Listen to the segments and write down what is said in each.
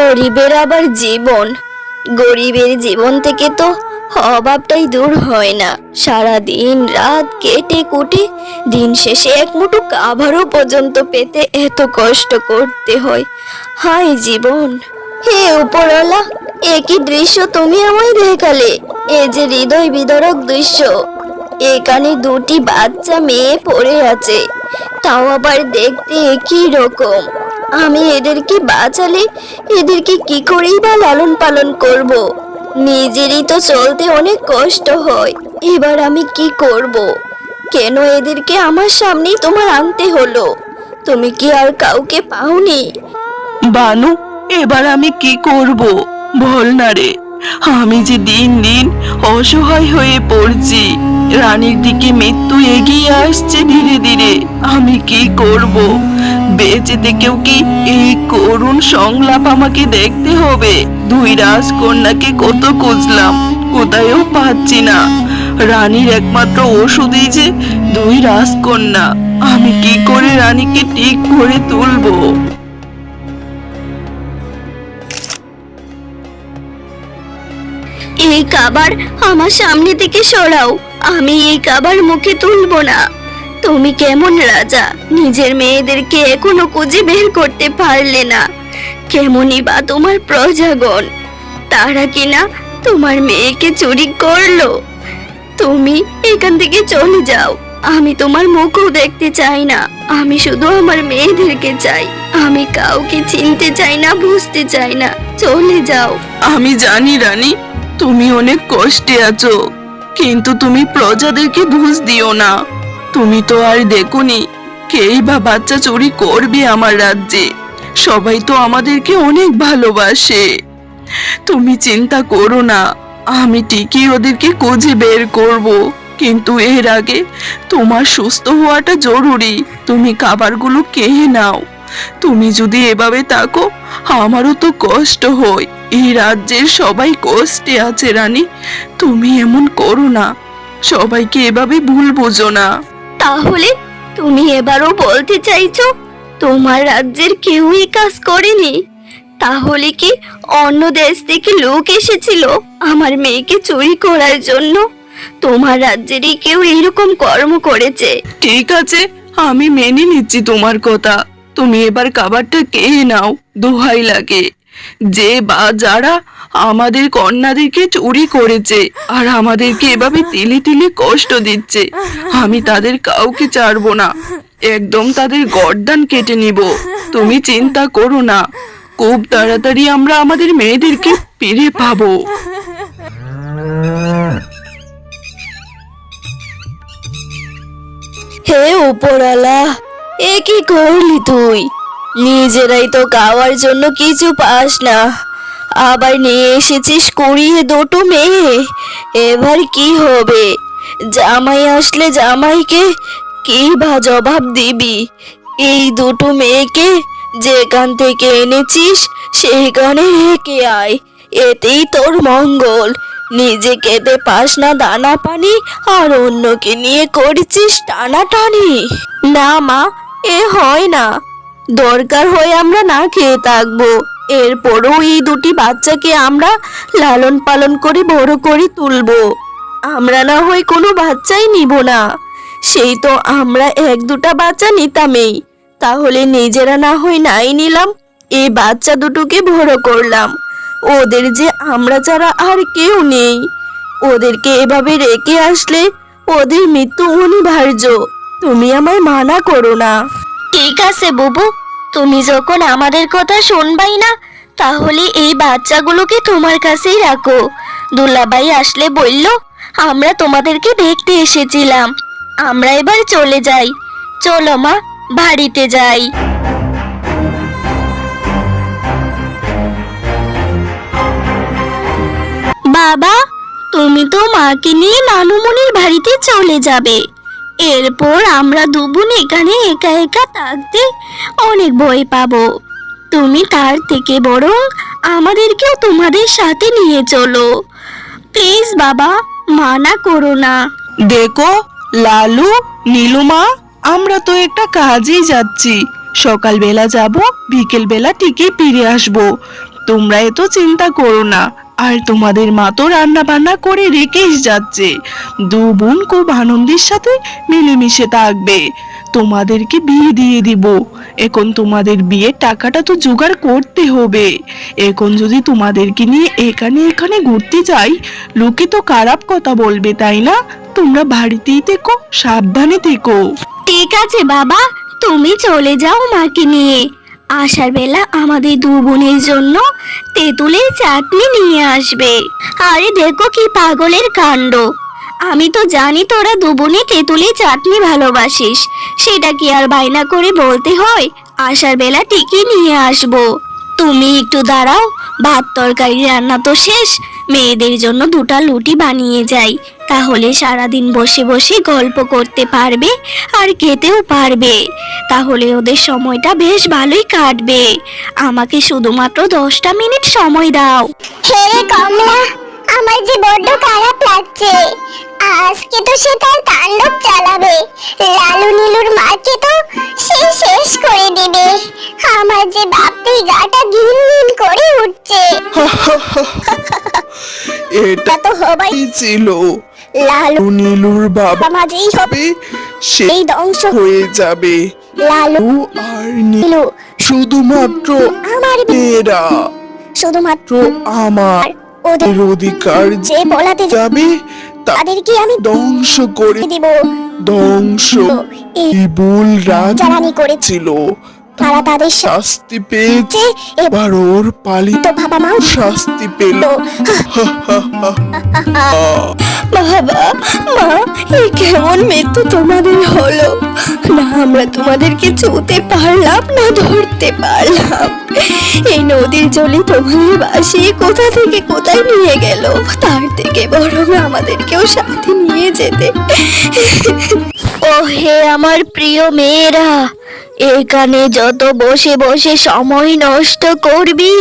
গরিবের আবার জীবন। গরিবের জীবন থেকে তো অভাবটাই দূর হয় না। সারা দিন রাত কেটে কুটে দিন শেষে এক মুঠো খাবারও পর্যন্ত পেতে এত কষ্ট করতে হয়। হায় জীবন! হে উপরওয়ালা একই দৃশ্য তুমি আমায় দেখালে? এ যে হৃদয় বিদরক দৃশ্য। এখানে দুটি বাচ্চা মেয়ে পড়ে আছে। তাও আবার দেখতে একই রকম? আমি এদেরকে বাঁচালে এদেরকে কি করেই বা লালন পালন করব? নিজেরই তো চলতে অনেক কষ্ট হয়। এবার আমি কি করব? কেন এদেরকে আমার সামনেই তোমার আনতে হলো? তুমি কি আর কাউকে পাওনি? বানু, এবার আমি কি করব? বল না রে। আমি যে দিন দিন অসহায় হয়ে পড়ছি, রানীর দিকে মৃত্যু এগিয়ে আসছে ধীরে ধীরে, আমি কি করব? বেঁচে থেকেও কি এই করুণ সংলাপ আমাকে দেখতে হবে? দুই রাজকন্যাকে কত খুঁজলাম, কোথায়ও পাচ্ছি না। রানীর একমাত্র ওষুধই যে দুই রাজকন্যা, আমি কি করে রানীকে ঠিক করে তুলবো? এই খাবার আমার সামনে থেকে সরাও। আমি এই কাবার মুখে তুলবো না। তুমি কেমন রাজা? নিজের মেয়েদেরকে এখনও খুঁজে বের করতে পারলে না। কেমনই বা তোমার প্রজাগণ? তারা কিনা তোমার মেয়েকে চুরি করল? তুমি এখান থেকে চলে যাও। আমি তোমার মুখও দেখতে চাই না। আমি শুধু আমার মেয়েদেরকে চাই। আমি কাউকে চিনতে চাই না, বুঝতে চাই না। চলে যাও। আমি জানি, রানী। তুমি অনেক কষ্টে আছো, কিন্তু তুমি প্রজাদেরকে বুঝ দিও না। তুমি তো আর দেখোনি, কেই বা বাচ্চা চুরি করবে আমার রাজ্যে। সবাই তো আমাদেরকে অনেক ভালোবাসে। তুমি চিন্তা করো না, আমি ঠিকই ওদেরকে খুঁজে বের করব, কিন্তু এর আগে তোমার সুস্থ হওয়াটা জরুরি, তুমি খাবারগুলো খেয়ে নাও। তুমি যদি এভাবে থাকো আমারও তো কষ্ট হয়। এই রাজ্যের সবাই কষ্টে আছে রানী। তুমি এমন করো না। সবাইকে এভাবে ভুল বোঝো না। তাহলে তুমি এবারও বলতে চাইছো তোমার রাজ্যের কেউই কাজ করেনি? তাহলে কি অন্য দেশ থেকে লোক এসেছিল আমার মেয়েকে চুরি করার জন্য? তোমার রাজ্যেরই কেউ এরকম কর্ম করেছে। ঠিক আছে আমি মেনে নিচ্ছি তোমার কথা। তুমি এবার খাবারটা খেয়ে নাও, দোহাই লাগে। যে বা যারা আমাদের কন্যাদেরকে চুরি করেছে আর আমাদেরকে এভাবে তিলে তিলে কষ্ট দিচ্ছে, আমি তাদের কাউকে ছাড়বো না। একদম তাদের গর্দান কেটে নিব। তুমি চিন্তা করো না। খুব তাড়াতাড়ি আমরা আমাদের মেয়েদেরকে ফিরে পাবো। হে উপরালা এ করলি তুই? নিজেরাই তো খাওয়ার জন্য কিছু পাস না। আবার নিয়ে এসেছিস কুড়িয়ে দুটো মেয়ে। এবার কি হবে? জামাই আসলে জামাইকে কি বা জবাব দিবি? এই দুটো মেয়েকে যেখান থেকে এনেছিস, সেখানে রেখে আয়। এতেই তোর মঙ্গল। নিজে খেতে পাস না দানা পানি, আর অন্যকে নিয়ে করছিস টানাটানি। না মা এ হয় না। দরকার হয়ে আমরা না খেয়ে থাকব। এরপরও এই দুটি বাচ্চাকে আমরা লালন পালন করে বড় করে তুলবো। আমরা না হয় কোনো বাচ্চাই নিব না। সেই তো আমরা এক দুটা বাচ্চা নিতামই। তাহলে নিজেরা না হয় নাই নিলাম, এই বাচ্চা দুটোকে বড় করলাম। ওদের যে আমরা ছাড়া আর কেউ নেই। ওদেরকে এভাবে রেখে আসলে ওদের মৃত্যু অনিবার্য। তুমি আমায় মানা করো না। ঠিক আছে, বুবু। তুমি যখন আমাদের কথা শুনবাই না, তাহলে এই বাচ্চাগুলোকে তোমার কাছেই রাখো। দুলাবাই আসলে বলল, আমরা তোমাদেরকে দেখতে এসেছিলাম। আমরা এবার চলে যাই। চলো মা, বাড়িতে যাই। বাবা, তুমি তো মাকে নিয়ে নানুমনির বাড়িতে চলে যাবে। এরপর আমরা দুবোন এখানে একা একা থাকতে অনেক ভয় পাবো। তুমি তার থেকে বরং আমাদেরকেও তোমাদের সাথে নিয়ে চলো। প্লিজ বাবা, মানা করো না। দেখো, লালু, নীলুমা, আমরা তো একটা কাজেই যাচ্ছি। সকালবেলা যাব, বিকেলবেলা ঠিকই ফিরে আসব। তোমরা এত চিন্তা করো না। আর তোমাদের মা তো রান্না বান্না করে রেখেই যাচ্ছে। দু বোন খুব আনন্দের সাথে মিলেমিশে থাকবে। তোমাদেরকে বিয়ে দিয়ে দিব। এখন তোমাদের বিয়ের টাকাটা তো জোগাড় করতে হবে। এখন যদি তোমাদেরকে নিয়ে এখানে এখানে ঘুরতে যাই, লোকে তো খারাপ কথা বলবে, তাই না? তোমরা বাড়িতেই থেকো, সাবধানে থেকো। ঠিক আছে বাবা, তুমি চলে যাও মাকে নিয়ে। আসার বেলা আমাদের দু বোনের জন্য তেঁতুলের চাটনি নিয়ে আসবে। আরে দেখো কি পাগলের কাণ্ড। আমি তো জানি তোরা দু বোনে তেঁতুলের চাটনি ভালোবাসিস। সেটা কি আর বায়না করে বলতে হয়? আসার বেলা টিকি নিয়ে আসব। তুমি একটু দাঁড়াও, ভাত তরকারি রান্না তো শেষ। মেয়েদের জন্য দুটা লুটি বানিয়ে যাই। তাহলে সারাদিন বসে বসে গল্প করতে পারবে আর খেতেও পারবে তাহলে ওদের সময়টা বেশ ভালোই কাটবে আমাকে শুধুমাত্র দশটা মিনিট সময় দাও হেরে কমলা আমার যে বড্ড খারাপ লাগছে আজকে তো সে তার তাণ্ডব চালাবে লালু নীলুর মাকে তো সে শেষ করে দিবে আমার যে ভাবতেই গাটা ঘিন ঘিন করে উঠছে এটা তো হবাই ছিল লালু নীলুর বাবা মাঝেই হবে সেই ধ্বংস হয়ে যাবে। লালু আর নীলু শুধুমাত্র আমার মেয়েরা। শুধুমাত্র আমার ওদের অধিকার যে বলাতে যাবে তাদেরকে আমি ধ্বংস করে দিব। ধ্বংস। এই কেবল রাজ জ্বালানি করে ছিল। তারা তাদের শাস্তি পেয়েছে। এবার ওর পালিত তো বাবা মাও শাস্তি পেল। বাবা মা এই কেমন মৃত্যু তোমাদের হলো? না আমরা তোমাদেরকে ছুতে পারলাম না ধরতে পারলাম। এই নদীর জলে তোমাদের বাসিয়ে কোথা থেকে কোথায় নিয়ে গেল? তার থেকে বরং আমাদেরকেও সাথে নিয়ে যেতে। ও হে আমার প্রিয় মেয়েরা এখানে যত বসে বসে সময় নষ্ট করবি,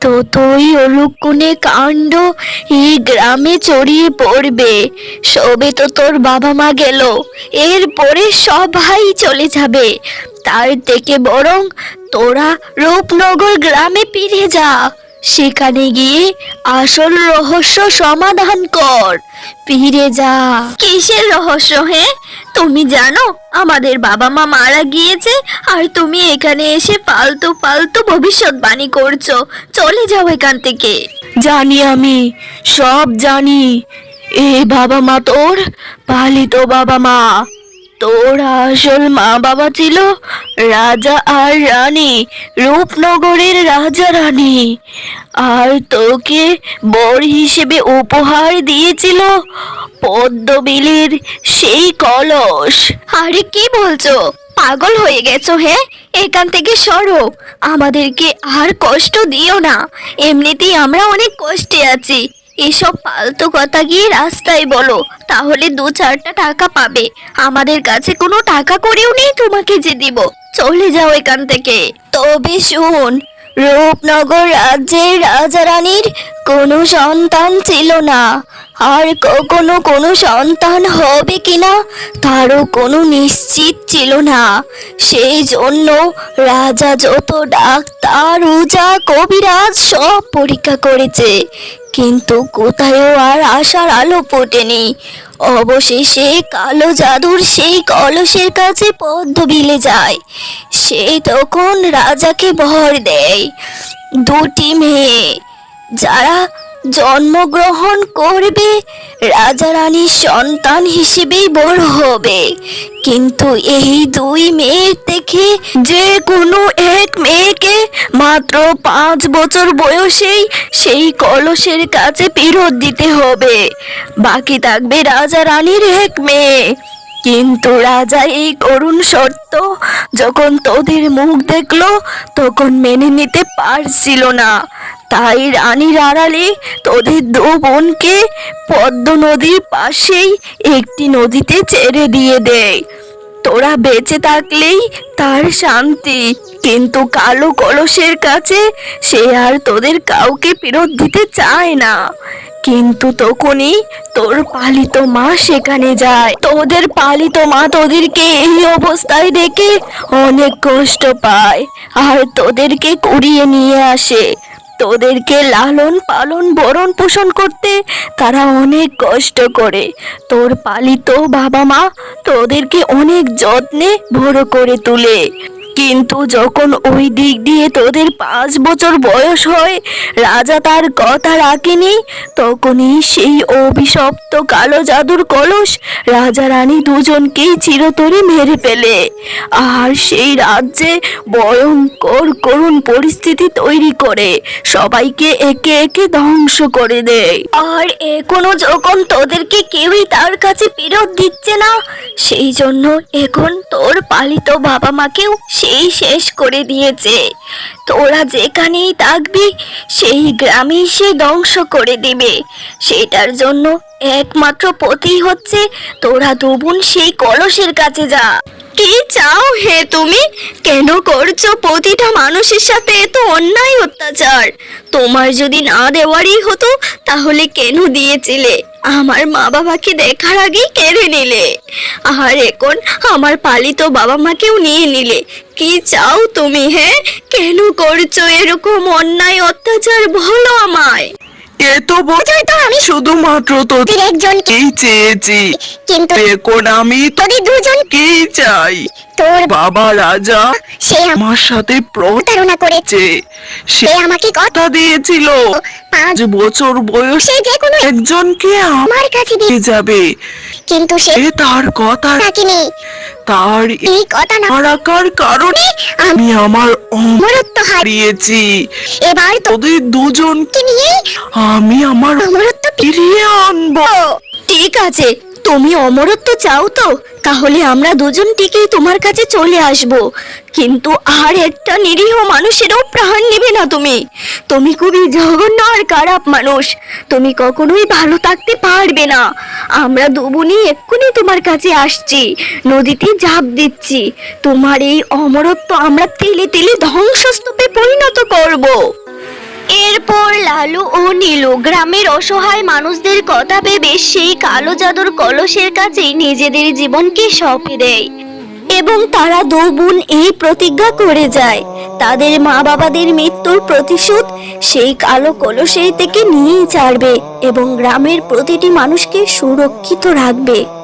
ততই অলুকুনে কাণ্ড এই গ্রামে ছড়িয়ে পড়বে। সবে তো তোর বাবা মা গেল, এরপরে সবাই চলে যাবে। তার থেকে বরং তোরা রূপনগর গ্রামে ফিরে যা, সেখানে গিয়ে আসল রহস্য সমাধান কর। ফিরে যা। কিসের রহস্য, হে? তুমি জানো, আমাদের বাবা মা মারা গিয়েছে আর তুমি এখানে এসে ফালতু ফালতু ভবিষ্যৎবাণী করছ। চলে যাও এখান থেকে। জানি আমি, সব জানি। এ বাবা মা তোর পালিত বাবা মা তোর আসল মা বাবা ছিল রাজা আর রানী, রূপনগরের রাজা রানী। আর তোকে বর হিসেবে উপহার দিয়েছিল পদ্মবিলের সেই কলস। আরে কি বলছো? পাগল হয়ে গেছো, হে? এখান থেকে সরো। আমাদেরকে আর কষ্ট দিও না। এমনিতেই আমরা অনেক কষ্টে আছি। এসব ফালতু কথা গিয়ে রাস্তায় বলো, তাহলে দু চারটা টাকা পাবে। আমাদের কাছে কোনো টাকা করেও নেই তোমাকে যে দিব। চলে যাও এখান থেকে। তবে শুন, রূপনগর রাজ্যের রাজা রানীর কোনো সন্তান ছিল না। আর কখনো কোনো সন্তান হবে কিনা তারও কোনো নিশ্চিত ছিল না। সেই জন্য রাজা যত ডাক্তার, উজা, কবিরাজ সব পরীক্ষা করেছে। কিন্তু কোথায়ও আর আশার আলো ফোটেনি। অবশেষে কালো জাদুর সেই কলসের কাছে পদ্ম বিলে যায়। সে তখন রাজাকে ভর দেয়। দুটি মেয়ে, যারা জন্মগ্রহণ করবে রাজা রানীর সন্তান হিসেবেই বড় হবে। কিন্তু এই দুই মেয়ের থেকে যে কোনো এক মেয়েকে মাত্র পাঁচ বছর বয়সেই সেই কলসের কাছে ফেরত দিতে হবে। বাকি থাকবে রাজা রানীর এক মেয়ে। কিন্তু রাজা এই করুণ শর্ত যখন তোদের মুখ দেখল, তখন মেনে নিতে পারছিল না। তাই রানীর আড়ালে তোদের দু বোনকে পদ্ম নদীর পাশেই একটি নদীতে ছেড়ে দিয়ে দেয় তোরা বেঁচে থাকলেই তার শান্তি, কিন্তু কালো কলসের কাছে সে আর তোদের কাউকে ফেরত দিতে চায় না। কিন্তু তখনই তোর পালিত মা সেখানে যায়। তোদের পালিত মা তোদেরকে এই অবস্থায় দেখে অনেক কষ্ট পায়, আর তোদেরকে কুড়িয়ে নিয়ে আসে। তোদেরকে লালন পালন, বরণ পোষণ করতে তারা অনেক কষ্ট করে। তোর পালিত বাবা মা তোদেরকে অনেক যত্নে বড় করে তুলে। কিন্তু যখন ওই দিক দিয়ে তোদের পাঁচ বছর বয়স হয়, রাজা তার কথা রাখেনি। তখনই সেই অভিশপ্ত কালো জাদুর কলস রাজা রানী দুজনকেই চিরতরে মেরে ফেলে। আর সেই রাজ্যে ভয়ঙ্কর করুণ পরিস্থিতি তৈরি করে, সবাইকে একে একে ধ্বংস করে দেয়। আর এখনও যখন তোদেরকে কেউই তার কাছে ফেরত দিচ্ছে না, সেই জন্য এখন তোর পালিত বাবা মাকেও সেই শেষ করে দিয়েছে। তোরা যেখানেই থাকবি, সেই গ্রামেই সে ধ্বংস করে দিবে। সেটার জন্য একমাত্র পথই হচ্ছে তোরা দুবুন সেই কলসের কাছে যা। কি চাও হে তুমি? কেন করছ প্রতিটা মানুষের সাথে এত অন্যায় অত্যাচার? তোমার যদি না দেওয়ারই হতো, তাহলে কেন দিয়েছিলে? আমার মা বাবাকে দেখার আগেই কেড়ে নিলে। আর এখন আমার পালিত বাবা মাকেও নিয়ে নিলে। কি চাও তুমি হে কেন করছ এরকম অন্যায় অত্যাচার? বলো আমায়। এ তো বোঝাই তো আমি শুধুমাত্র তোদের একজনকেই চেয়েছি? কিন্তু এখন আমি তোদের দুজন তোকেই চাই? তোর বাবা রাজা সে আমার সাথে প্রতারণা করেছে। সে আমাকে কথা দিয়েছিল। পাঁচ বছর বয়সে যে কোনো একজনকে আমার কাছে দিয়ে যাবে। কিন্তু সে তার কথা রাখিনি তার এই কথা না রাখার কারণে আমি আমার অমরত্ব হারিয়ে হারিয়েছি। এবার তোদের দুজনকে নিয়ে আমি আমার অমরত্ব ফিরিয়ে আনব। ঠিক আছে। তুমি অমরত্ব চাও তো? তাহলে আমরা দুজন টিকেই তোমার কাছে চলে আসব। কিন্তু আর একটা নিরীহ মানুষেরও প্রাণ নেবে না তুমি। তুমি খুবই জঘন্য আর খারাপ মানুষ। তুমি কখনোই ভালো থাকতে পারবে না। আমরা দুবুনি এক্ষুনি তোমার কাছে আসছি। নদীতে ঝাঁপ দিচ্ছি। তোমার এই অমরত্ব আমরা তেলে তেলে ধ্বংসস্তূপে পরিণত করব। এরপর লালু ও নীলু গ্রামের অসহায় মানুষদের কথা ভেবে সেই কালো জাদুর কলসের কাছেই নিজেদের জীবনকে সঁপে দেয়। এবং তারা দু বোন এই প্রতিজ্ঞা করে যায়। তাদের মা বাবাদের মৃত্যুর প্রতিশোধ সেই কালো কলসের থেকে নিয়েই ছাড়বে এবং গ্রামের প্রতিটি মানুষকে সুরক্ষিত রাখবে।